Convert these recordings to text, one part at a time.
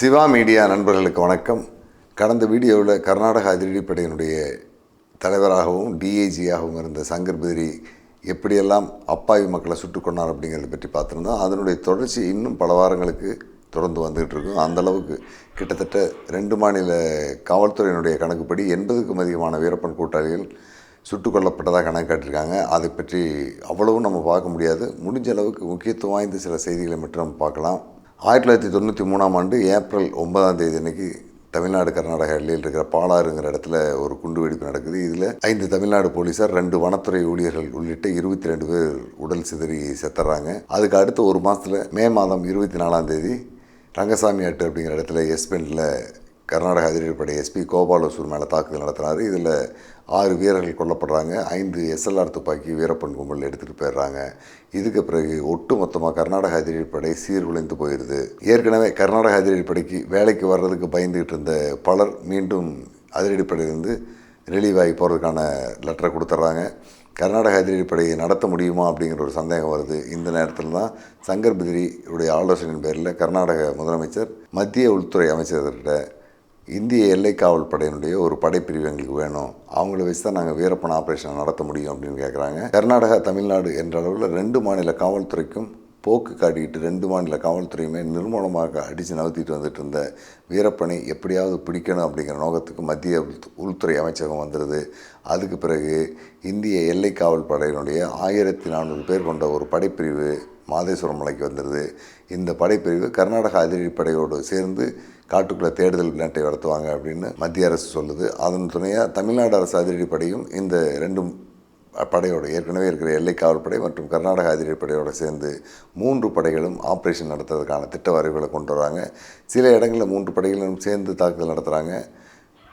Siva media நண்பர்களுக்கு வணக்கம். கடந்த வீடியோவில் கர்நாடக அதிரடிப்படையினுடைய தலைவராகவும் டிஐஜியாகவும் இருந்த சங்கர் பெதிரி எப்படியெல்லாம் அப்பாவி மக்களை சுட்டு கொண்டார் அப்படிங்கிறத பற்றி பார்த்துருந்தோம். அதனுடைய தொடர்ச்சி இன்னும் பல வாரங்களுக்கு தொடர்ந்து வந்துகிட்டு இருக்கும். அந்தளவுக்கு கிட்டத்தட்ட ரெண்டு மாநில காவல்துறையினுடைய கணக்குப்படி எண்பதுக்கும் அதிகமான வீரப்பன் கூட்டாளிகள் சுட்டுக் கொல்லப்பட்டதாக கணக்கு காட்டியிருக்காங்க. அதை பற்றி அவ்வளவும் நம்ம பார்க்க முடியாது. முடிஞ்ச அளவுக்கு முக்கியத்துவம் வாய்ந்த சில செய்திகளை மட்டும் நம்ம பார்க்கலாம். ஆயிரத்தி தொள்ளாயிரத்தி தொண்ணூற்றி மூணாம் ஆண்டு ஏப்ரல் ஒன்பதாம் தேதி அன்னைக்கு தமிழ்நாடு கர்நாடகா எல்லையில் இருக்கிற பாலாறுங்கிற இடத்துல ஒரு குண்டு வெடிப்பு நடக்குது. இதில் ஐந்து தமிழ்நாடு போலீஸார் ரெண்டு வனத்துறை ஊழியர்கள் உள்ளிட்ட இருபத்தி ரெண்டு பேர் உடல் சிதறி செத்துறாங்க. அதுக்கு அடுத்த ஒரு மாதத்தில் மே மாதம் இருபத்தி நாலாம் தேதி ரங்கசாமி ஆட்டு அப்படிங்கிற இடத்துல எஸ்பெண்டில் கர்நாடக அதிரடிப்படை எஸ்பி கோபாலசூர் மேலே தாக்குதல் நடத்துனார். இதில் ஆறு வீரர்கள் கொல்லப்படுறாங்க. ஐந்து எஸ்எல்ஆர் துப்பாக்கி வீரப்பன் கும்பல் எடுத்துகிட்டு போயிடுறாங்க. இதுக்கு பிறகு ஒட்டு மொத்தமாக கர்நாடக அதிரடிப்படை சீர்குலைந்து போயிடுது ஏற்கனவே கர்நாடக அதிரடிப்படைக்கு வேலைக்கு வர்றதுக்கு பயந்துகிட்டு இருந்த பலர் மீண்டும் அதிரடிப்படையிலிருந்து ரிலீவ் ஆகி போகிறதுக்கான லெட்டரை கொடுத்துட்றாங்க. கர்நாடக அதிரடிப்படையை நடத்த முடியுமா அப்படிங்கிற ஒரு சந்தேகம் வருது. இந்த நேரத்தில் தான் சங்கர் பிதிரி உடைய ஆலோசனையின் பேரில் கர்நாடக முதலமைச்சர் மத்திய உள்துறை அமைச்சர்கிட்ட இந்திய எல்லை காவல் படையினுடைய ஒரு படைப்பிரிவு எங்களுக்கு வேணும். அவங்கள வச்சு தான் நாங்கள் வீரப்பன் ஆப்ரேஷன் நடத்த முடியும் அப்படின்னு கேட்குறாங்க கர்நாடகா தமிழ்நாடு என்ற அளவில் ரெண்டு மாநில காவல்துறைக்கும் போக்கு காட்டிக்கிட்டு ரெண்டு மாநில காவல்துறையுமே நிர்மூலமாக அடித்து நகர்த்திட்டு வந்துட்டு இருந்த வீரப்பனை எப்படியாவது பிடிக்கணும் அப்படிங்கிற நோக்கத்துக்கு மத்திய உள்து- உள்துறை அமைச்சகம் வந்துடுது அதுக்கு பிறகு இந்திய எல்லை காவல் படையினுடைய ஆயிரத்தி நானூறு பேர் கொண்ட ஒரு படைப்பிரிவு மாதேஸ்வரம் மலைக்கு வந்துடுது இந்த படைப்பிரிவு கர்நாடக அதிரடிப்படையோடு சேர்ந்து காட்டுக்குள்ளே தேடுதல் நாட்டை நடத்துவாங்க அப்படின்னு மத்திய அரசு சொல்லுது. அதன் துணையாக தமிழ்நாடு அரசு அதிரடிப்படையும் இந்த ரெண்டும் படையோடு ஏற்கனவே இருக்கிற எல்லை காவல் படை மற்றும் கர்நாடக அதிரடிப்படையோடு சேர்ந்து மூன்று படைகளும் ஆப்ரேஷன் நடத்துறதுக்கான திட்ட வரைவுகளை கொண்டு வராங்க. சில இடங்களில் மூன்று படைகளும் சேர்ந்து தாக்குதல் நடத்துகிறாங்க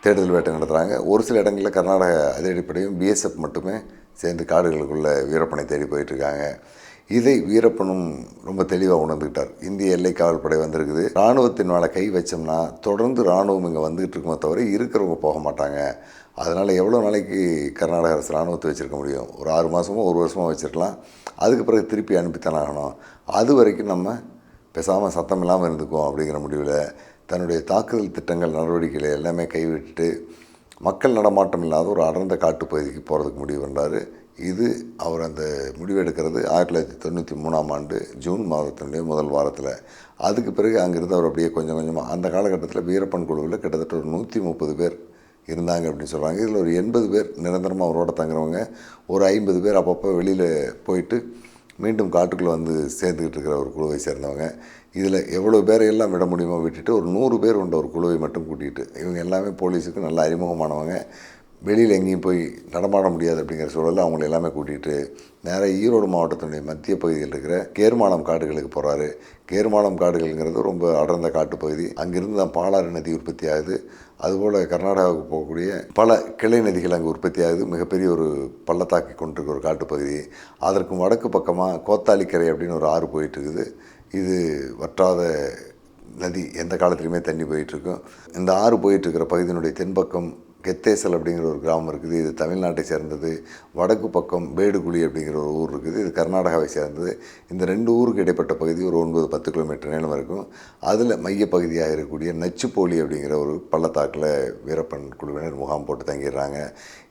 தேடுதல் வேட்டை நடத்துகிறாங்க ஒரு சில இடங்களில் கர்நாடக அதிரடிப்படையும் பிஎஸ்எஃப் மட்டுமே சேர்ந்து காடுகளுக்குள்ள வீரப்பனை தேடி போயிட்டுருக்காங்க. இதை வீரப்பனும் ரொம்ப தெளிவாக உணர்ந்துக்கிட்டார். இந்திய எல்லை காவல்படை வந்திருக்குது. இராணுவத்தின் மேலே கை வச்சோம்னா தொடர்ந்து இராணுவம் இங்கே வந்துக்கிட்டு இருக்குமே தவிர இருக்கிறவங்க போக மாட்டாங்க. அதனால் எவ்வளோ நாளைக்கு கர்நாடக அரசு இராணுவத்தை வச்சுருக்க முடியும்? ஒரு ஆறு மாதமோ ஒரு வருஷமோ வச்சுருக்கலாம். அதுக்கு பிறகு திருப்பி அனுப்பித்தானே ஆகணும். அது வரைக்கும் நம்ம பேசாமல் சத்தம் இல்லாமல் இருந்துக்குவோம் அப்படிங்கிற முடிவில் தன்னுடைய தாக்குதல் திட்டங்கள் நடவடிக்கைகளை எல்லாமே கைவிட்டு மக்கள் நடமாட்டம் இல்லாத ஒரு அடர்ந்த காட்டுப்பகுதிக்கு போகிறதுக்கு முடிவு பண்ணுறாரு இது அவர் அந்த முடிவு எடுக்கிறது ஆயிரத்தி தொள்ளாயிரத்தி தொண்ணூற்றி மூணாம் ஆண்டு ஜூன் மாதத்தினுடைய முதல் வாரத்தில். அதுக்கு பிறகு அங்கேருந்து அவர் அப்படியே கொஞ்சம் கொஞ்சமாக அந்த காலகட்டத்தில் வீரப்பன் குழுவில் கிட்டத்தட்ட ஒரு நூற்றி முப்பது பேர் இருந்தாங்க அப்படின்னு சொல்கிறாங்க இதில் ஒரு எண்பது பேர் நிரந்தரமாக அவரோட தங்குறவங்க ஒரு ஐம்பது பேர் அப்பப்போ வெளியில் போயிட்டு மீண்டும் காட்டுக்குள்ளே வந்து சேர்ந்துக்கிட்டு இருக்கிற ஒரு குழுவை சேர்ந்தவங்க. இதில் எவ்வளோ பேரை எல்லாம் விட முடியுமோ விட்டுட்டு ஒரு நூறு பேர் கொண்ட ஒரு குழுவை மட்டும் கூட்டிகிட்டு. இவங்க எல்லாமே போலீஸுக்கு நல்லா அறிமுகமானவங்க. வெளியில் எங்கேயும் போய் நடமாட முடியாது அப்படிங்கிற சூழலில் அவங்கள எல்லாமே கூட்டிகிட்டு நேராக ஈரோடு மாவட்டத்தினுடைய மத்திய பகுதியில் இருக்கிற கேர்மானம் காடுகளுக்கு போகிறாரு கேர்மானம் காடுகள்ங்கிறது ரொம்ப அடர்ந்த காட்டுப்பகுதி அங்கிருந்து தான் பாலாறு நதி உற்பத்தி ஆகுது. அதுபோல் கர்நாடகாவுக்கு போகக்கூடிய பல கிளை நதிகள் அங்கே உற்பத்தி ஆகுது. மிகப்பெரிய ஒரு பள்ளத்தாக்கி கொண்டிருக்கிற ஒரு காட்டுப்பகுதி அதற்கும் வடக்கு பக்கமாக கோத்தாலிக்கரை அப்படின்னு ஒரு ஆறு போயிட்டு இருக்குது. இது வற்றாத நதி எந்த காலத்துலையுமே தண்ணி போயிட்டுருக்கும். இந்த ஆறு போயிட்டுருக்கிற பகுதியினுடைய தென்பக்கம் கெத்தேசல் அப்படிங்கிற ஒரு கிராமம் இருக்குது. இது தமிழ்நாட்டை சேர்ந்தது. வடக்கு பக்கம் பேடுகுழி அப்படிங்கிற ஒரு ஊர் இருக்குது. இது கர்நாடகாவை சேர்ந்தது. இந்த ரெண்டு ஊருக்கு இடைப்பட்ட பகுதி ஒரு ஒன்பது பத்து கிலோமீட்டர் நீளம் இருக்கும். அதில் மையப்பகுதியாக இருக்கக்கூடிய நச்சுப்போலி அப்படிங்கிற ஒரு பள்ளத்தாக்கில் வீரப்பன் குழுவினர் முகாம் போட்டு தங்கிடுறாங்க.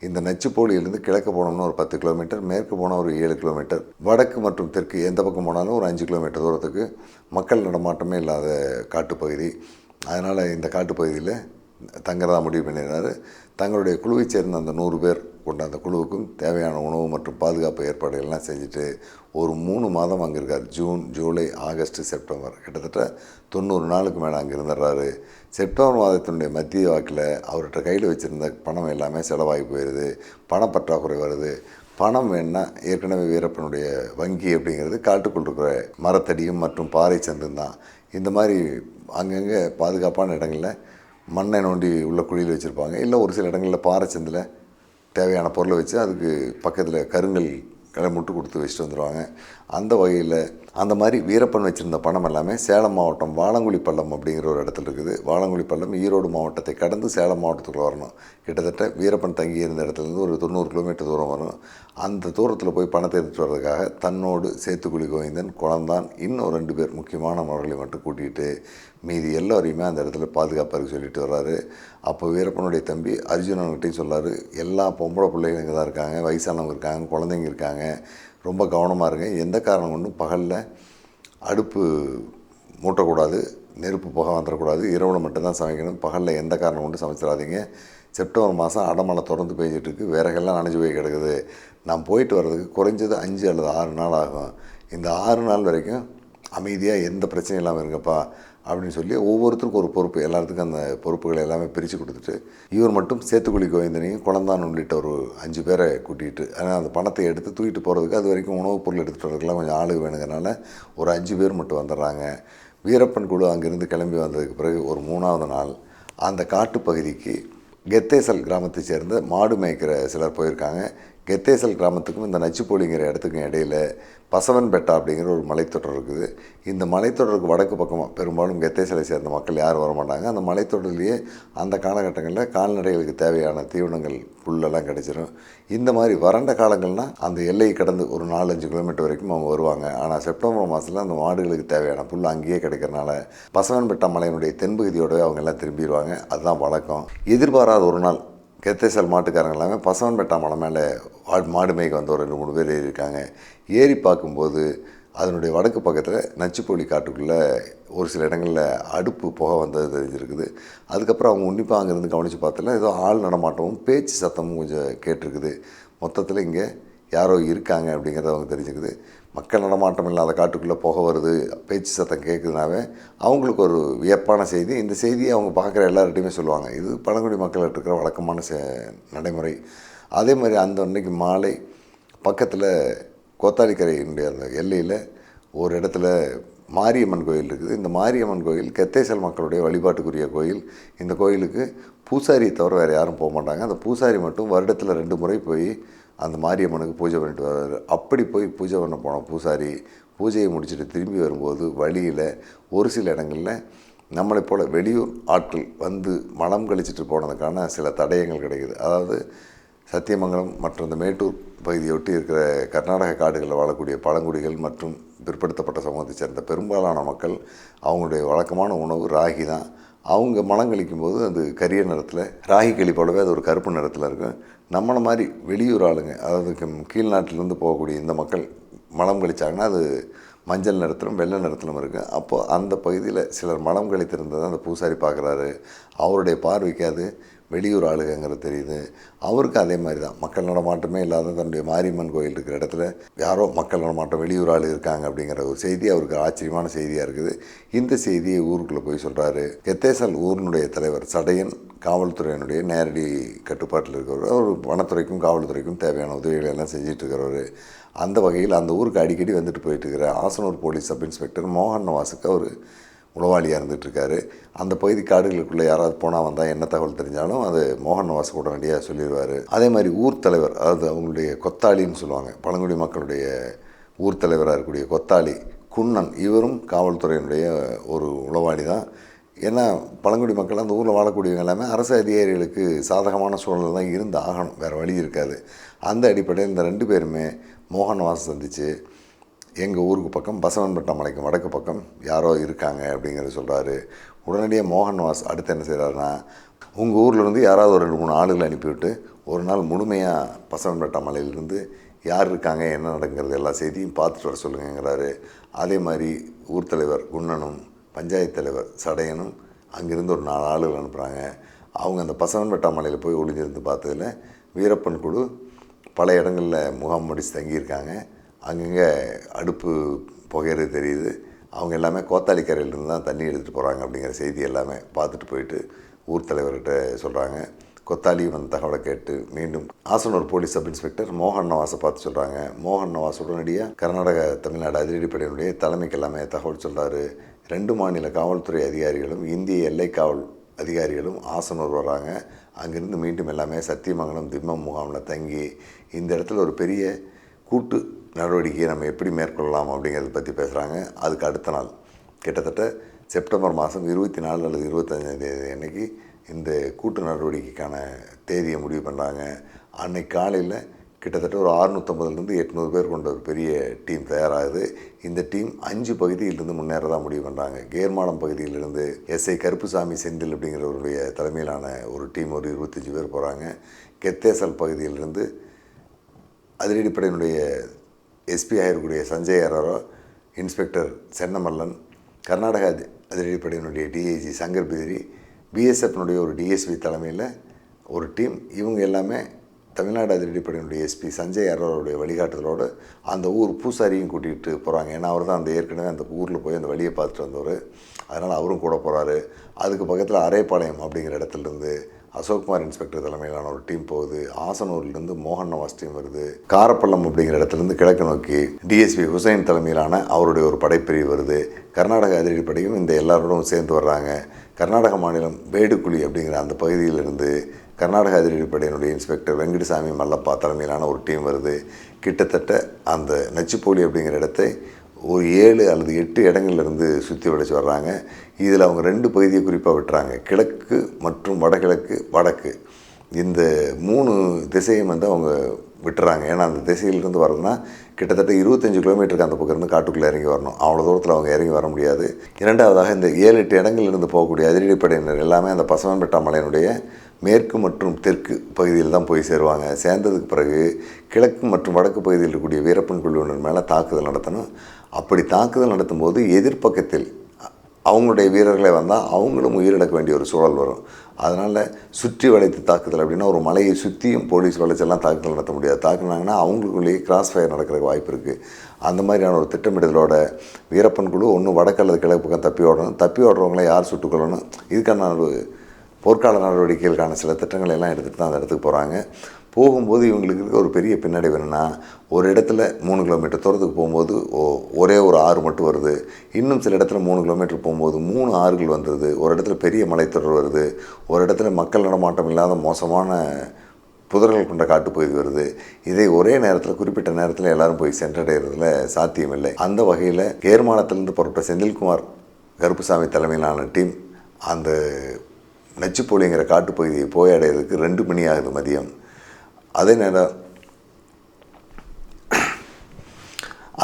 இந்த நச்சுப்போலியிலேருந்து கிழக்கு போனோம்னா ஒரு பத்து கிலோமீட்டர் மேற்கு போனால் ஒரு ஏழு கிலோமீட்டர் வடக்கு மற்றும் தெற்கு எந்த பக்கம் போனாலும் ஒரு அஞ்சு கிலோமீட்டர் தூரத்துக்கு மக்கள் நடமாட்டமே இல்லாத காட்டுப்பகுதி. அதனால் இந்த காட்டுப்பகுதியில் தங்குறதா முடிவு பண்ணியிருந்தார் தங்களுடைய குழுவைச் சேர்ந்த அந்த நூறு பேர் கொண்ட அந்த குழுவுக்கும் தேவையான உணவு மற்றும் பாதுகாப்பு ஏற்பாடுகள்லாம் செஞ்சுட்டு ஒரு மூணு மாதம் அங்கே இருக்கார் ஜூன் ஜூலை ஆகஸ்ட் செப்டம்பர். கிட்டத்தட்ட தொண்ணூறு நாளுக்கு மேலே அங்கே இருந்துடுறாரு செப்டம்பர் மாதத்தினுடைய மத்திய வாக்கில் அவர்கிட்ட கையில் வச்சுருந்த பணம் எல்லாமே செலவாகி போயிடுது பணப்பற்றாக்குறை வருது. பணம் வேணுன்னா ஏற்கனவே வீரப்பனுடைய வங்கி அப்படிங்கிறது காட்டுக்குள் இருக்கிற மரத்தடியும் மற்றும் பாறை சந்தும் தான். இந்த மாதிரி அங்கங்கே பாதுகாப்பான இடங்களில் மண்ணை நோண்டி உள்ள குழியில் வச்சுருப்பாங்க. இல்லை ஒரு சில இடங்களில் பாறைச்சந்தில் தேவையான பொருளை வச்சு அதுக்கு பக்கத்தில் கருங்கல் கடை முட்டு கொடுத்து வச்சுட்டு வந்துடுவாங்க அந்த வகையில் அந்த மாதிரி வீரப்பன் வச்சுருந்த பணம் எல்லாமே சேலம் மாவட்டம் வாழங்குழி பள்ளம் அப்படிங்கிற ஒரு இடத்துல இருக்குது. வாழங்குழி பள்ளம் ஈரோடு மாவட்டத்தை கடந்து சேலம் மாவட்டத்துக்குள்ள வரணும். கிட்டத்தட்ட வீரப்பன் தங்கி இருந்த இடத்துலேருந்து ஒரு தொண்ணூறு கிலோமீட்டர் தூரம் வரும் அந்த தூரத்தில் போய் பணத்தை எடுத்துட்டு வர்றதுக்காக தன்னோடு சேத்துக்குழி கோவிந்தன் குழந்தான் இன்னும் ரெண்டு பேர் முக்கியமான முறைகளை மட்டும் கூட்டிகிட்டு மீதி எல்லோரையுமே அந்த இடத்துல பாதுகாப்பாக சொல்லிட்டு வர்றாரு. அப்போ வீரப்பனுடைய தம்பி அர்ஜுனன்கிட்டையும் சொல்றாரு எல்லா பொம்பளை பிள்ளைங்க இங்கே தான் இருக்காங்க வயசானவங்க இருக்காங்க குழந்தைங்க இருக்காங்க ரொம்ப கவனமாக இருங்க. எந்த காரணம் கொண்டும் பகலில் அடுப்பு மூட்டக்கூடாது நெருப்பு புகை வந்துடக்கூடாது இரவில் மட்டும்தான் சமைக்கணும். பகலில் எந்த காரணம் கொண்டு சமைச்சிடாதீங்க. செப்டம்பர் மாதம் அடமலை தொடர்ந்து பெய்ஞ்சிட்டு இருக்கு விறகெல்லாம் நனைஞ்சு போய் கிடக்குது. நான் போயிட்டு வர்றதுக்கு குறைஞ்சது அஞ்சு அல்லது ஆறு நாள் ஆகும். இந்த ஆறு நாள் வரைக்கும் அமைதியாக எந்த பிரச்சனையும் இல்லாமல் இருங்கப்பா. அப்படின்னு சொல்லி ஒவ்வொருத்தருக்கும் ஒரு பொறுப்பு. எல்லாத்துக்கும் அந்த பொறுப்புகளை எல்லாமே பிரித்து கொடுத்துட்டு இவர் மட்டும் சேத்துக்குழி கோவிந்தனையும் குழந்தான் உள்ளிட்ட ஒரு அஞ்சு பேரை கூட்டிகிட்டு ஆனால் அந்த பணத்தை எடுத்து தூக்கிட்டு போகிறதுக்கு அது வரைக்கும் உணவுப் பொருள் எடுத்துகிட்டு வரதுக்கெல்லாம் கொஞ்சம் ஆளு வேணுங்கிறனால ஒரு அஞ்சு பேர் மட்டும் வந்துடுறாங்க. வீரப்பன் குழு அங்கேருந்து கிளம்பி வந்ததுக்கு பிறகு ஒரு மூணாவது நாள் அந்த காட்டுப்பகுதிக்கு கெத்தேசல் கிராமத்தை சேர்ந்த மாடு மேய்க்கிற சிலர் போயிருக்காங்க. கெத்தேசல் கிராமத்துக்கும் இந்த நச்சுப்போலிங்கிற இடத்துக்கும் இடையில பசவன்பெட்டா அப்படிங்கிற ஒரு மலைத்தொடர் இருக்குது. இந்த மலைத்தொடருக்கு வடக்கு பக்கமாக பெரும்பாலும் கெத்தேசலை சேர்ந்த மக்கள் யாரும் வர மாட்டாங்க அந்த மலைத்தொடர்லேயே அந்த காலகட்டங்களில் கால்நடைகளுக்கு தேவையான தீவனங்கள் புல்லெல்லாம் கிடைச்சிரும். இந்த மாதிரி வறண்ட காலங்கள்னால் அந்த எல்லையை கடந்து ஒரு நாலஞ்சு கிலோமீட்டர் வரைக்கும் அவங்க வருவாங்க. ஆனால் செப்டம்பர் மாதத்தில் அந்த மாடுகளுக்கு தேவையான புல் அங்கேயே கிடைக்கிறனால பசவன்பெட்டா மலையினுடைய தென்பகுதியோடவே அவங்க எல்லாம் திரும்பிடுவாங்க. அதுதான் வழக்கம். எதிர்பாராத ஒரு நாள் கெத்தேசல் மாட்டுக்காரங்க எல்லாமே பசவன்பேட்டா மலை மேலே ஆடு மாடு மேய்க்கு வந்து ஒரு ரெண்டு மூணு பேர் ஏறி இருக்காங்க. ஏறி பார்க்கும்போது அதனுடைய வடக்கு பக்கத்தில் நச்சுப்பொலி காட்டுக்குள்ளே ஒரு சில இடங்களில் அடுப்பு புகை வந்தது தெரிஞ்சிருக்குது. அதுக்கப்புறம் அவங்க உன்னிப்பாக அங்கேருந்து கவனித்து பார்த்தல ஏதோ ஆள் நடமாட்டமும் பேச்சு சத்தமும் கொஞ்சம் கேட்டிருக்குது. மொத்தத்தில் இங்கே யாரோ இருக்காங்க அப்படிங்கிறத அவங்க தெரிஞ்சுக்குது. மக்கள் நடமாட்டம் இல்லாத காட்டுக்குள்ளே புகை வருது பேச்சு சத்தம் கேட்குதுனாவே அவங்களுக்கு ஒரு வியப்பான செய்தி. இந்த செய்தியை அவங்க பார்க்குற எல்லார்ட்டையுமே சொல்லுவாங்க. இது பழங்குடி மக்கள்கிட்ட இருக்கிற வழக்கமான செ நடைமுறை. அதே மாதிரி அந்த அன்னைக்கு மாலை பக்கத்தில் கோத்தாளிக்கரையினுடைய அந்த எல்லையில் ஒரு இடத்துல மாரியம்மன் கோயில் இருக்குது. இந்த மாரியம்மன் கோயில் கெத்தேசல் மக்களுடைய வழிபாட்டுக்குரிய கோயில். இந்த கோயிலுக்கு பூசாரியை தவிர வேறு யாரும் போக மாட்டாங்க. அந்த பூசாரி மட்டும் வருடத்தில் ரெண்டு முறை போய் அந்த மாரியம்மனுக்கு பூஜை பண்ணிட்டு வர்றாரு. அப்படி போய் பூஜை பண்ண போன பூசாரி பூஜையை முடிச்சுட்டு திரும்பி வரும்போது வழியில் ஒரு சில இடங்களில் நம்மளை போல் வெளியூர் ஆட்கள் வந்து மலம் கழிச்சிட்டு போனதுக்கான சில தடயங்கள் கிடைக்குது. அதாவது சத்தியமங்கலம் மற்றும் இந்த மேட்டூர் பகுதியொட்டி இருக்கிற கர்நாடக காடுகளில் வாழக்கூடிய பழங்குடிகள் மற்றும் பிற்படுத்தப்பட்ட சமூகத்தைச் சேர்ந்த பெரும்பாலான மக்கள் அவங்களுடைய வழக்கமான உணவு ராகி தான். அவங்க மலம் கழிக்கும் போது அது கரிய நிறத்தில் ராகி களி போலவே அது ஒரு கருப்பு நிறத்தில் இருக்கும். நம்மளை மாதிரி வெளியூர் ஆளுங்க அதாவது கீழ்நாட்டிலேருந்து போகக்கூடிய இந்த மக்கள் மலம் கழிச்சாங்கன்னா அது மஞ்சள் நிறத்திலும் வெள்ளை நிறத்திலும் இருக்கும். அப்போது அந்த பகுதியில் சிலர் மலம் கழித்திருந்ததை அந்த பூசாரி பார்க்குறாரு அவருடைய பார்வைக்கு அது வெளியூர் ஆளுங்கிறது தெரியுது. அவருக்கு அதே மாதிரி தான். மக்கள் நடமாட்டமே இல்லாத தன்னுடைய மாரியம்மன் கோயில் இருக்கிற இடத்துல யாரோ மக்கள் நடமாட்டம் வெளியூர் ஆளு இருக்காங்க அப்படிங்கிற ஒரு செய்தி அவருக்கு ஆச்சரியமான செய்தியாக இருக்குது. இந்த செய்தியை ஊருக்குள்ளே போய் சொல்கிறாரு எத்தேசல் ஊரினுடைய தலைவர் சடையன் காவல்துறையினுடைய நேரடி கட்டுப்பாட்டில் இருக்கிறவர். அவர் வனத்துறைக்கும் காவல்துறைக்கும் தேவையான உதவிகளை எல்லாம் செஞ்சிட்டு இருக்கிறவர். அந்த வகையில் அந்த ஊருக்கு அடிக்கடி வந்துட்டு போயிட்டு இருக்கிற ஆசனூர் போலீஸ் சப் இன்ஸ்பெக்டர் மோகன் நவாஸுக்கு அவர் உளவாளியாக இருந்துகிட்ருக்காரு அந்த பகுதி காடுகளுக்குள்ளே யாராவது போனால் வந்தால் என்ன தகவல் தெரிஞ்சாலும் அது மோகன் நவாஸ் உடனடியாக சொல்லிடுவார் அதே மாதிரி ஊர் தலைவர் அதாவது அவங்களுடைய கொத்தாளின்னு சொல்லுவாங்க. பழங்குடி மக்களுடைய ஊர் தலைவராக இருக்கக்கூடிய கொத்தாளி குன்னன் இவரும் காவல்துறையினுடைய ஒரு உளவாளி தான் ஏன்னா பழங்குடி மக்கள் அந்த ஊரில் வாழக்கூடியவங்க எல்லாமே அரசு அதிகாரிகளுக்கு சாதகமான சூழல் தான் இருந்து ஆகணும். வேறு வழி இருக்காது. அந்த அடிப்படையில் இந்த ரெண்டு பேருமே மோகன் வாசம் சந்தித்து எங்கள் ஊருக்கு பக்கம் பசவன்பட்டா மலைக்கு வடக்கு பக்கம் யாரோ இருக்காங்க அப்படிங்கிறத சொல்கிறாரு உடனடியாக மோகன்வாஸ் அடுத்து என்ன செய்கிறாருன்னா உங்கள் ஊர்லேருந்து யாராவது ஒரு ரெண்டு மூணு ஆளுகளை அனுப்பிவிட்டு ஒரு நாள் முழுமையாக பசவன்பட்டா மலையிலேருந்து யார் இருக்காங்க என்ன நடங்கிறது எல்லா செய்தியும் பார்த்துட்டு வர சொல்லுங்கிறாரு அதே மாதிரி ஊர் தலைவர் குன்னனும் பஞ்சாயத்து தலைவர் சடையனும் அங்கேருந்து ஒரு நாலு ஆளுகள் அனுப்புகிறாங்க அவங்க அந்த பசவன்பட்டா மலையில் போய் ஒளிஞ்சிருந்து பார்த்ததில் வீரப்பன் குழு பல இடங்களில் முகாம் முடிச்சு தங்கியிருக்காங்க. அங்கங்கே அடுப்பு புகையிறது தெரியுது. அவங்க எல்லாமே கோத்தாளிக்கரையிலேருந்து தான் தண்ணி எடுத்துகிட்டு போகிறாங்க அப்படிங்கிற செய்தி எல்லாமே பார்த்துட்டு போயிட்டு ஊர் தலைவர்கிட்ட சொல்கிறாங்க கொத்தாலியும் அந்த தகவலை கேட்டு மீண்டும் ஆசனூர் போலீஸ் சப் இன்ஸ்பெக்டர் மோகன் நவாஸை பார்த்து சொல்கிறாங்க மோகன் நவாஸ் உடனடியாக கர்நாடக தமிழ்நாடு அதிரடிப்படையினுடைய தலைமைக்கு எல்லாமே தகவல் சொல்கிறாரு ரெண்டு மாநில காவல்துறை அதிகாரிகளும் இந்திய எல்லை காவல் அதிகாரிகளும் ஆசனூர் வராங்க அங்கேருந்து மீண்டும் எல்லாமே சத்தியமங்கலம் திம்மம் முகாமில் தங்கி இந்த இடத்துல ஒரு பெரிய கூட்டு நடவடிக்கையை நம்ம எப்படி மேற்கொள்ளலாம் அப்படிங்கிறத பற்றி பேசுகிறாங்க அதுக்கு அடுத்த நாள். கிட்டத்தட்ட செப்டம்பர் மாதம் இருபத்தி நாலு அல்லது இருபத்தஞ்சாம் தேதி அன்னைக்கு இந்த கூட்டு நடவடிக்கைக்கான தேதியை முடிவு பண்ணுறாங்க அன்னைக்கு காலையில் கிட்டத்தட்ட ஒரு அறுநூற்றம்பதுலேருந்து எட்நூறு பேர் கொண்ட ஒரு பெரிய டீம் தயாராகுது. இந்த டீம் அஞ்சு பகுதியிலிருந்து முன்னேற தான் முடிவு பண்ணுறாங்க கேர்மாடம் பகுதியிலிருந்து எஸ்ஐ கருப்புசாமி செந்தில் அப்படிங்கிறவருடைய தலைமையிலான ஒரு டீம் ஒரு இருபத்தஞ்சி பேர் போகிறாங்க கெத்தேசல் பகுதியிலிருந்து அதிரடிப்படையினுடைய எஸ்பி இருக்கக்கூடிய சஞ்சய் அரோரோ இன்ஸ்பெக்டர் சென்னமல்லன் கர்நாடக அதி அதிரடிப்படையினுடைய டிஐஜி சங்கர் பிதிரி பிஎஸ்எஃப்னுடைய ஒரு டிஎஸ்பி தலைமையில் ஒரு டீம் இவங்க எல்லாமே தமிழ்நாடு அதிரடிப்படையினுடைய எஸ்பி சஞ்சய் அரோருடைய வழிகாட்டுதலோடு அந்த ஊர் பூசாரியும் கூட்டிகிட்டு போகிறாங்க ஏன்னா அவர் தான் அந்த ஏற்கனவே அந்த ஊரில் போய் அந்த வழியை பார்த்துட்டு வந்தவர். அதனால் அவரும் கூட போகிறாரு அதுக்கு பக்கத்தில் அரைப்பாளையம் அப்படிங்கிற இடத்துலேருந்து அசோக்குமார் இன்ஸ்பெக்டர் தலைமையிலான ஒரு டீம் போகுது. ஆசனூர்லேருந்து மோகன் நவாஸ் டீம் வருது. காரப்பள்ளம் அப்படிங்கிற இடத்துலேருந்து கிழக்கு நோக்கி டிஎஸ்பி ஹுசைன் தலைமையிலான அவருடைய ஒரு படைப்பிரிவு வருது. கர்நாடக அதிரடிப்படையும் இந்த எல்லாரோடும் சேர்ந்து வர்றாங்க. கர்நாடக மாநிலம் வேடுக்குழி அப்படிங்கிற அந்த பகுதியிலிருந்து கர்நாடக அதிரடிப்படையினுடைய இன்ஸ்பெக்டர் வெங்கடசாமி மல்லப்பா தலைமையிலான ஒரு டீம் வருது. கிட்டத்தட்ட அந்த நச்சுப்போலி அப்படிங்கிற இடத்தை ஒரு ஏழு அல்லது எட்டு இடங்கள்லேருந்து சுற்றி வளைச்சு வர்றாங்க. இதில் அவங்க ரெண்டு பகுதியை குறிப்பாக விட்டுறாங்க. கிழக்கு மற்றும் வடகிழக்கு வடக்கு. இந்த மூணு திசையும் வந்து அவங்க விட்டுறாங்க. ஏன்னா அந்த திசையிலிருந்து வரதுன்னா கிட்டத்தட்ட இருபத்தஞ்சு கிலோமீட்டருக்கு அந்த பக்கம் இருந்து காட்டுக்குள்ளே இறங்கி வரணும். அவ்வளோ தூரத்தில் அவங்க இறங்கி வர முடியாது. இரண்டாவதாக இந்த ஏழு எட்டு இடங்கள்லேருந்து போகக்கூடிய அதிரடிப்படையினர் எல்லாமே அந்த பசவன்பெட்டா மலையினுடைய மேற்கு மற்றும் தெற்கு பகுதியில் தான் போய் சேருவாங்க. சேர்ந்ததுக்கு பிறகு கிழக்கு மற்றும் வடக்கு பகுதியில் இருக்கக்கூடிய வீரப்பன் குழுவினர் மேலே தாக்குதல் நடத்தணும். அப்படி தாக்குதல் நடத்தும் போது எதிர்ப்பக்கத்தில் அவங்களுடைய வீரர்களை வந்தால் அவங்களும் உயிரிழக்க வேண்டிய ஒரு சூழல் வரும். அதனால் சுற்றி வளைத்து தாக்குதல் அப்படின்னா ஒரு மலையை சுற்றியும் போலீஸ் வளைச்செல்லாம் தாக்குதல் நடத்த முடியாது. தாக்குனாங்கன்னா அவங்களுக்குள்ளேயே கிராஸ் ஃபயர் நடக்கிறதுக்கு வாய்ப்பு இருக்குது அந்த மாதிரியான ஒரு திட்டமிடுதலோட வீரப்பன் குழு ஒன்று வடக்கு அல்லது கிழக்கு பக்கம் தப்பி ஓடணும். தப்பி ஓடுறவங்கள யார் சுட்டுக்கொள்ளணும் இதுக்கான ஒரு போர்க்கால நடவடிக்கைகளுக்கான சில திட்டங்களை எல்லாம் எடுத்துகிட்டு தான் அந்த இடத்துக்கு போகிறாங்க போகும்போது இவங்களுக்கு இருக்க ஒரு பெரிய பின்னடைவு என்னென்னா ஒரு இடத்துல மூணு கிலோமீட்டர் தூரத்துக்கு போகும்போது ஓ- ஒரே ஒரு ஆறு மட்டும் வருது. இன்னும் சில இடத்துல மூணு கிலோமீட்டர் போகும்போது மூணு ஆறுகள் வந்துடுது ஒரு இடத்துல பெரிய மலைத்தொடர் வருது. ஒரு இடத்துல மக்கள் நடமாட்டம் இல்லாத மோசமான புதர்கள் கொண்ட காட்டுப்பகுதி வருது. இதை ஒரே நேரத்தில் குறிப்பிட்ட நேரத்தில் எல்லாரும் போய் சென்றடைகிறதுல சாத்தியமில்லை. அந்த வகையில் ஏர்மானத்திலிருந்து புறப்பட்ட செந்தில்குமார் கருப்புசாமி தலைமையிலான டீம் அந்த நச்சுப்போலிங்கிற காட்டுப்பகுதியை போய் அடையிறதுக்கு ரெண்டு மணி ஆகுது மதியம். அதே நேரம்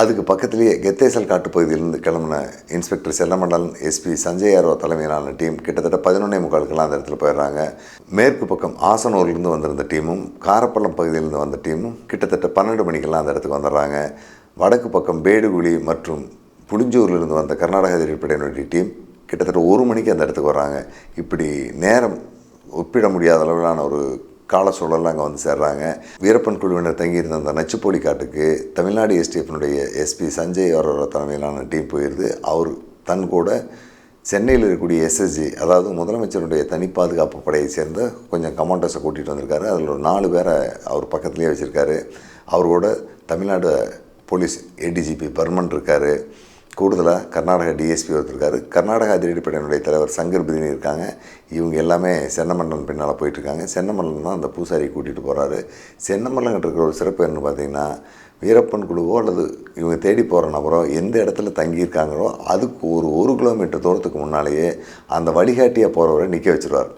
அதுக்கு பக்கத்திலேயே கெத்தேசல் காட்டுப்பகுதியிலிருந்து கிளம்பின இன்ஸ்பெக்டர் செல்லமண்டலன் எஸ்பி சஞ்சய் யாரோ தலைமையிலான டீம் கிட்டத்தட்ட பதினொன்னே முக்காலுக்கெல்லாம் அந்த இடத்துல போயிடுறாங்க. மேற்கு பக்கம் ஆசனூர்லேருந்து வந்திருந்த டீமும் காரப்பள்ளம் பகுதியிலேருந்து வந்த டீமும் கிட்டத்தட்ட பன்னெண்டு மணிக்கெல்லாம் அந்த இடத்துக்கு வந்துடுறாங்க. வடக்கு பக்கம் பேடுகுழி மற்றும் புளிஞ்சூர்லேருந்து வந்த கர்நாடக எதிர்ப்படையினுடைய டீம் கிட்டத்தட்ட ஒரு மணிக்கு அந்த இடத்துக்கு வர்றாங்க. இப்படி நேரம் ஒப்பிட முடியாத அளவிலான ஒரு கால சூழலில் அங்கே வந்து சேர்றாங்க. வீரப்பன் குழுவினர் தங்கியிருந்த அந்த நச்சுப்பொடி காட்டுக்கு தமிழ்நாடு எஸ்டிஎஃப்னுடைய எஸ்பி சஞ்சய் அவரோட தலைமையிலான டீம் போயிருது. அவர் தன் கூட சென்னையில் இருக்கக்கூடிய எஸ்எஸ்ஜி அதாவது முதலமைச்சருடைய தனி பாதுகாப்பு படையை சேர்ந்த கொஞ்சம் கமாண்டர்ஸை கூட்டிகிட்டு வந்திருக்காரு. அதில் ஒரு நாலு பேரை அவர் பக்கத்துலேயே வச்சுருக்காரு. அவரோட தமிழ்நாடு போலீஸ் ஏடிஜிபி பர்மன் இருக்கார். கூடுதலாக கர்நாடக டிஎஸ்பி ஒருத்தருக்காரு. கர்நாடக அதிரடிப்படையினுடைய தலைவர் சங்கர் பிரினி இருக்காங்க. இவங்க எல்லாமே சென்னமல்லன் பின்னால் போயிட்டுருக்காங்க. சென்னமல்லன் தான் அந்த பூசாரியை கூட்டிகிட்டு போகிறாரு சென்னமல்லன் இருக்கிற ஒரு சிறப்பு என்னன்னு பார்த்தீங்கன்னா வீரப்பன் குழுவோ அல்லது இவங்க தேடி போகிற நபரோ எந்த இடத்துல தங்கியிருக்காங்களோ அதுக்கு ஒரு ஒரு கிலோமீட்டர் தூரத்துக்கு முன்னாலேயே அந்த வழிகாட்டியாக போகிறவரை நிற்க வச்சுருவார்.